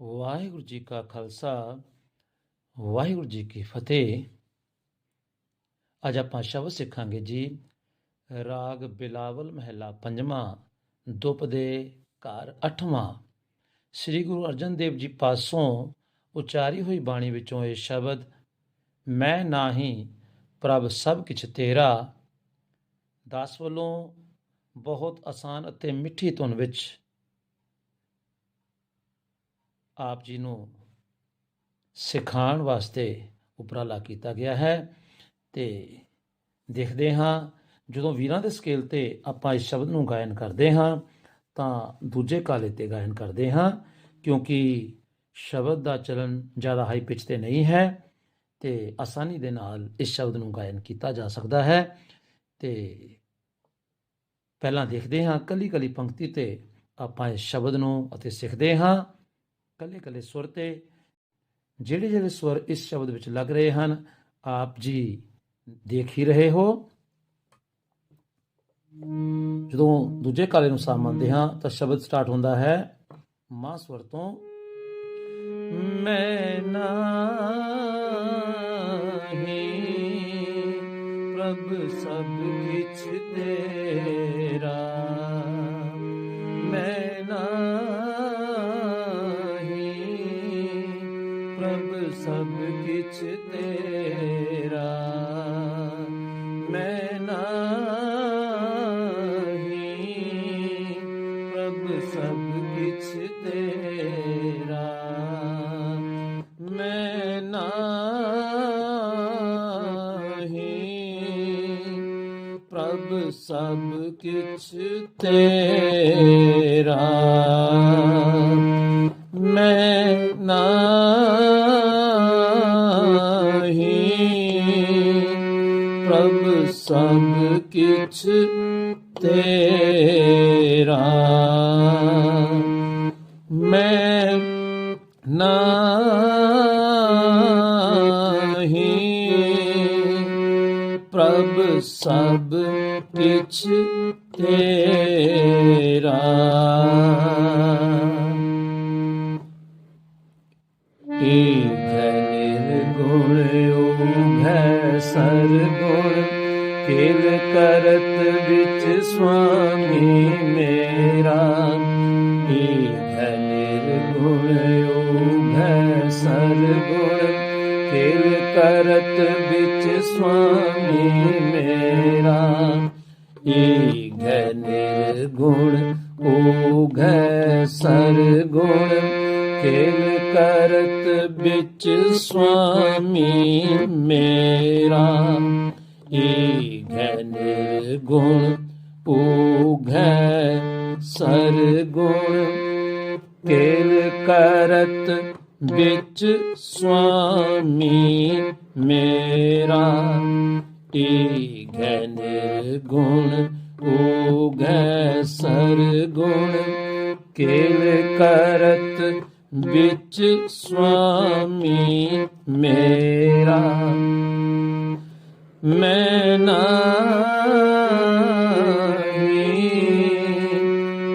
ਵਾਹਿਗੁਰੂ ਜੀ ਕਾ ਖਾਲਸਾ, ਵਾਹਿਗੁਰੂ ਜੀ ਕੀ ਫਤਿਹ। ਅੱਜ ਆਪਾਂ ਸ਼ਬਦ ਸਿੱਖਾਂਗੇ ਜੀ, ਰਾਗ ਬਿਲਾਵਲ ਮਹਿਲਾ ਪੰਜਵਾਂ ਦੁਪਦੇ ਘਰ ਅਠਵਾਂ। ਸ੍ਰੀ ਗੁਰੂ ਅਰਜਨ ਦੇਵ ਜੀ ਪਾਸੋਂ ਉਚਾਰੀ ਹੋਈ ਬਾਣੀ ਵਿੱਚੋਂ ਇਹ ਸ਼ਬਦ, ਮੈਂ ਨਾਹੀ ਪ੍ਰਭ ਸਭ ਕਿਛ ਤੇਰਾ। ਦਾਸ ਵੱਲੋਂ ਬਹੁਤ ਆਸਾਨ ਅਤੇ ਮਿੱਠੀ ਧੁਨ ਵਿੱਚ ਆਪ ਜੀ ਨੂੰ ਸਿਖਾਉਣ ਵਾਸਤੇ ਉਪਰਾਲਾ ਕੀਤਾ ਗਿਆ ਹੈ ਤੇ ਦੇਖਦੇ ਹਾਂ, ਜਦੋਂ ਵੀਰਾਂ ਦੇ ਸਕੇਲ ਤੇ ਆਪਾਂ ਇਸ ਸ਼ਬਦ ਨੂੰ ਗਾਇਨ ਕਰਦੇ ਹਾਂ, ਤਾਂ ਦੂਜੇ ਕਾਲੇ ਤੇ ਗਾਇਨ ਕਰਦੇ ਹਾਂ, ਕਿਉਂਕਿ ਸ਼ਬਦ ਦਾ ਚਲਨ ਜ਼ਿਆਦਾ ਹਾਈ ਪਿਚ ਤੇ ਨਹੀਂ ਹੈ ਤੇ ਆਸਾਨੀ ਦੇ ਨਾਲ ਇਸ ਸ਼ਬਦ ਨੂੰ ਗਾਇਨ ਕੀਤਾ ਜਾ ਸਕਦਾ ਹੈ ਤੇ ਪਹਿਲਾਂ ਦੇਖਦੇ ਹਾਂ ਕੱਲੀ ਕੱਲੀ ਪੰਕਤੀ ਤੇ ਆਪਾਂ ਇਸ ਸ਼ਬਦ ਨੂੰ ਅਤੇ ਸਿੱਖਦੇ ਹਾਂ। ਕੱਲੇ ਕੱਲੇ ਸੁਰ ਤੇ ਜਿਹੜੇ ਜਿਹੜੇ ਸੁਰ ਇਸ ਸ਼ਬਦ ਵਿੱਚ ਲੱਗ ਰਹੇ ਹਨ, ਆਪ ਜੀ ਦੇਖ ਹੀ ਰਹੇ ਹੋ। ਜਦੋਂ ਦੂਜੇ ਕਾਲੇ ਨੂੰ ਸਾਮਨਦੇ ਹਾਂ, ਤਾਂ ਸ਼ਬਦ ਸਟਾਰਟ ਹੁੰਦਾ ਹੈ, ਮਾਂ ਸਵਰ ਤੋਂ, ਮੈਂ ਨਾਹੀ ਪ੍ਰਭ ਸਭ ਕਿਛ ਤੇਰਾ, ਮੈਂ ਨਾਹੀ ਸਭ ਕਿਛ ਤੇਰਾ ਮੈਂ ਨਾਹੀ। ਪ੍ਰਭ ਸਭ ਕਿਛ ਤੇਰਾ ਮੈਂ ਨਾਹੀ। ਪ੍ਰਭ ਸਭ ਕਿਛ ਤੇਰਾ ਪ੍ਰਭ ਸਭ ਕਿਛ ਤੇਰਾ। ਮੈਂ ਨਾਹੀ ਪ੍ਰਭ ਸਭ ਕਿਛ ਤੇਰਾ। ਕਿਲ ਕਰਤ ਵਿੱਚ ਸੁਆਮੀ ਮੇਰਾ। ਹੈ ਨਿਰਗੁਣ ਓਘੈ ਸਰਗੁਣ ਕਿਲ ਕਰਤ ਵਿੱਚ ਸੁਆਮੀ ਮੇਰਾ। ਈਘੈ ਨਿਰਗੁਣ ਓਘੈ ਸਰਗੁਣ ਖੇਲ ਕਰਤ ਵਿੱਚ ਸੁਆਮੀ ਮੇਰਾ। ਈਘੈ ਨਿਰਗੁਣ ਊਘੈ ਸਰਗੁਣ ਕੇਲ ਕਰਤ ਵਿੱਚ ਸੁਆਮੀ ਮੇਰਾ। ਈਘੈ ਨਿਰਗੁਣ ਊਘੈ ਸਰਗੁਣ ਕੇਲ ਕਰਤ ਵਿੱਚ ਸੁਆਮੀ ਮੇਰਾ। ਮੈਂ ਨਾਹੀ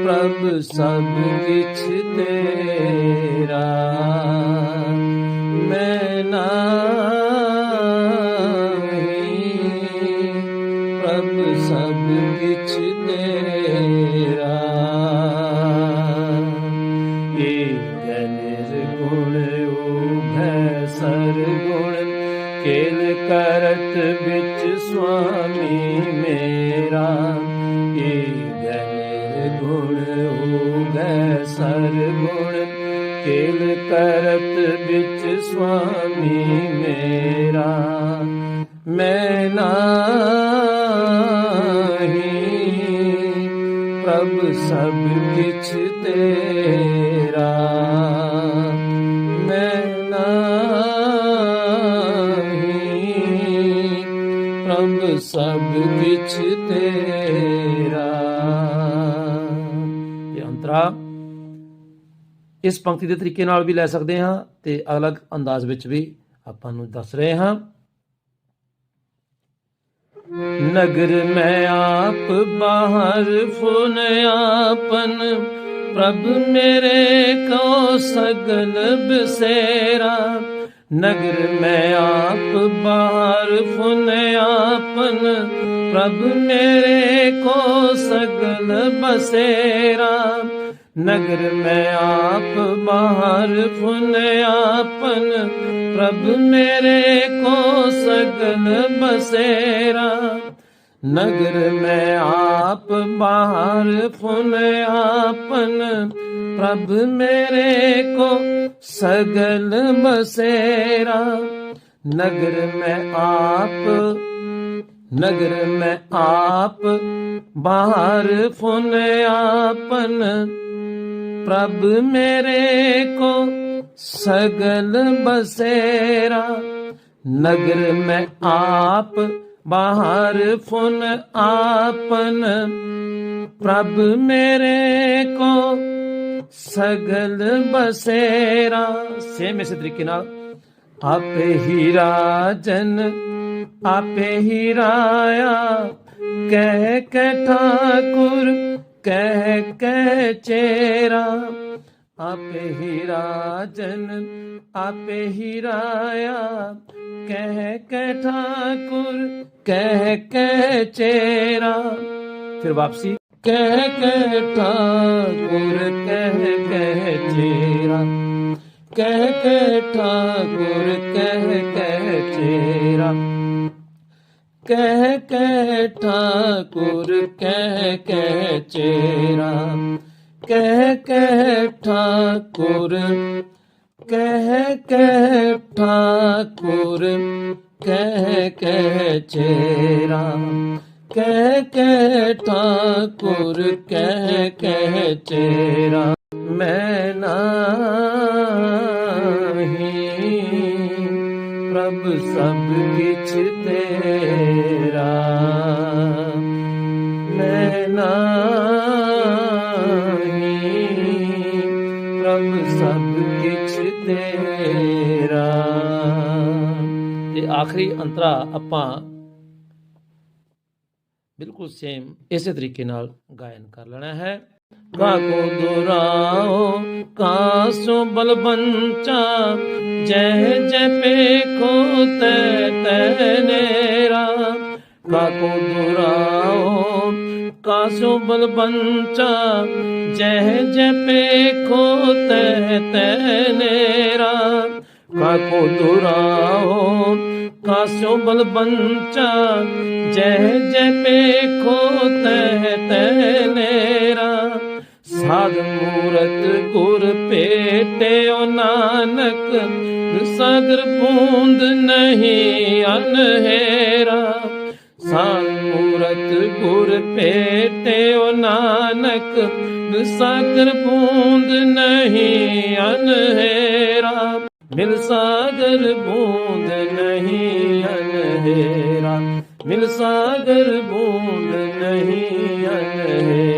ਪ੍ਰਭ ਸਭ ਕਿਛ ਤੇਰਾ ਮੈਂ ਨਾਹੀ ਕੇਲ ਕਰਤ ਵਿੱਚ ਸੁਆਮੀ ਮੇਰਾ, ਮੈਂ ਨਾਹੀ। ਪ੍ਰਭ ਸਭ ਕਿਛ ਤੇਰਾ, ਮੈਂ ਨਾਹੀ। ਪ੍ਰਭ ਸਭ ਕਿਛ ਤੇਰਾ। ਇਹ ਅੰਤਰਾ। ਇਸ ਪੰਕਤੀ ਦੇ ਤਰੀਕੇ ਨਾਲ ਵੀ ਲੈ ਸਕਦੇ ਹਾਂ ਤੇ ਅਲੱਗ ਅੰਦਾਜ਼ ਵਿੱਚ ਵੀ ਆਪਾਂ ਨੂੰ ਦੱਸ ਰਹੇ ਹਾਂ। ਨਗਰ ਮੈਂ ਆਪ ਬਾਹਰ ਫੁਨ ਆਪਨ, ਪ੍ਰਭ ਮੇਰੇ ਕੋ ਸਗਲ ਬਸੇਰਾ। ਨਗਰ ਮੈਂ ਆਪ ਬਾਹਰ ਫੁਨ ਆਪਨ, ਪ੍ਰਭ ਮੇਰੇ ਕੋ ਸਗਲ ਬਸੇਰਾ। ਨਗਰ ਮੈਂ ਆਪ ਬਾਹਰ ਫੁਨ ਆਪਨ। ਪ੍ਰਭ ਮੇਰੇ ਕੋ ਸਗਲ ਬਸੇਰਾ। ਨਗਰ ਮੈਂ ਆਪ ਬਾਹਰ ਫੁਨ ਆਪਨ। ਪ੍ਰਭ ਮੇਰੇ ਕੋ ਸਗਲ ਬਸੇਰਾ। ਨਗਰ ਮੈਂ ਆਪ, ਨਗਰ ਮੈਂ ਆਪ ਬਾਹਰ ਫੁਨ ਆਪਨ। ਪ੍ਰਭ ਮੇਰੇ ਕੋ ਸਗਲ ਬਸੇਰਾ ਨਗਰ ਮੈਂ ਆਪ ਬਾਹਰ ਫੁਨ ਆਪਨ ਪ੍ਰਭ ਮੇਰੇ ਕੋ ਸਗਲ ਬਸੇਰਾ ਸੇਮ ਇਸੇ ਤਰੀਕੇ ਨਾਲ ਆਪੇ ਹੀ ਰਾਜਨ ਆਪੇ ਹੀ ਰਾਇਆ ਕਹਿ ਕਹਿ ਠਾਕੁਰ ਕਹਿ ਕਹਿ ਚੇਰਾ ਆਪੇ ਹੀ ਰਾਜਨ ਆਪੇ ਹੀ ਰਾਇਆ ਕਹਿ ਕਹਿ ਠਾਕੁਰ ਕਹਿ ਕਹਿ ਚੇਰਾ ਫਿਰ ਵਾਪਸੀ ਕਹਿ ਕਹਿ ਠਾਕੁਰ ਕਹਿ ਕਹਿ ਚੇਰਾ ਕਹਿ ਕਹਿ ਠਾਕੁਰ ਕਹਿ ਕਹਿ ਚੇਰਾ ਕਹਿ ਕਹਿ ਠਾਕੁਰ, ਕਹਿ ਕਹਿ ਚੇਰਾ। ਕਹਿ ਕਹਿ ਠਾਕੁਰ, ਕਹਿ ਕਹਿ ਠਾਕੁਰ, ਕਹਿ ਕਹਿ ਚੇਰਾ। ਕਹਿ ਕਹਿ ਠਾਕੁਰ, ਕਹਿ ਕਹਿ ਚੇਰਾ। ਮੈਂ ਨਾ ਪ੍ਰਭ ਸਭ ਕਿਛ ਤੇਰਾ ਮੈਂ ਨਾਹੀ ਪ੍ਰਭ ਸਭ ਕਿਛ ਤੇਰਾ ਤੇ ਆਖਰੀ ਅੰਤਰਾ ਆਪਾਂ ਬਿਲਕੁਲ ਸੇਮ ਇਸੇ ਤਰੀਕੇ ਨਾਲ ਗਾਇਨ ਕਰ ਲੈਣਾ ਹੈ ਕਾਕੋ ਦੁਰਾਓ ਕਾਸੋ ਬਲਬੰਚਾ ਜੈ ਜਪੇ ਪੇਖੋ ਤੈ ਤੈ ਨੇਰਾ, ਕਾਕੋ ਦੁਰਾਓ ਕਾਸੋ ਬਲਬੰਚਾ ਜੈ ਜਪੇ ਪੇਖੋ ਤੈ ਤੈ ਨੇਰਾ, ਕਾਕੋ ਦੁਰਾਓ ਕਾਸੋ ਬਲਬੰਚਾ ਜੈ ਜੈ ਪੇਖੋ ਤੈ ਤੈ ਨੇਰਾ। ਸਾਧ ਮੂਰਤ ਗੁਰ ਨਾਨਕ, ਸਾਗਰ ਬੂੰਦ ਨਹੀਂ ਅਨਹੇਰਾ। ਸਾਧ ਮੂਰਤ ਗੁਰ ਭੇਟਿਓ ਨਾਨਕ, ਸਾਗਰ ਬੂੰਦ ਨਹੀਂ ਅਨਹੇਰਾ। ਮਿਲ ਸਾਗਰ ਬੂੰਦ ਨਹੀਂ ਅਨਹੇਰਾ ਮਿਲ ਸਾਗਰ ਬੂੰਦ ਨਹੀਂ ਅਨਹੇਰਾ।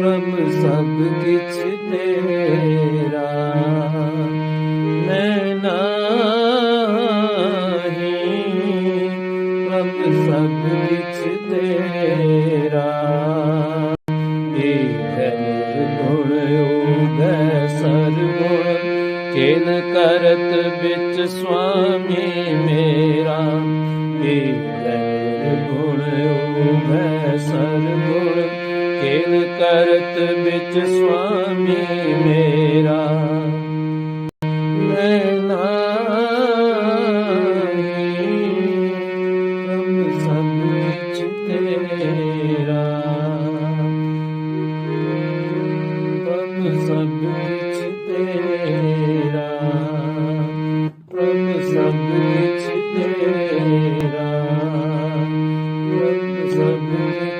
ਪ੍ਰਭ ਸਭ ਕਿਛ ਤੇਰਾ ਮੈਂ ਨਾਹੀ ਪ੍ਰਭ ਸਭ ਕਿਛ ਤੇਰਾ ਏਕ ਗੁਣ ਉਗੈ ਸਰਗੁਣ ਕਿਨ ਕਰਤ ਵਿੱਚ ਸੁਆਮੀ ਮੇਰਾ ਏਕ ਗੁਣ ਉਗੈ ਸਰਗੁਣ ਕਿਨ ਕਰਤ ਵਿੱਚ ਸੁਆਮੀ ਮੇਰਾ। ਮੈਂ ਨਾਹੀ ਪ੍ਰਭ ਸਭ ਵਿੱਚ ਤੇਰਾ। ਪ੍ਰਭ ਸਭ ਵਿੱਚ ਤੇਰਾ। ਪ੍ਰਭ ਸਭ ਵਿੱਚ ਤੇਰਾ। ਪ੍ਰਭ ਸਭ ਵਿੱਚ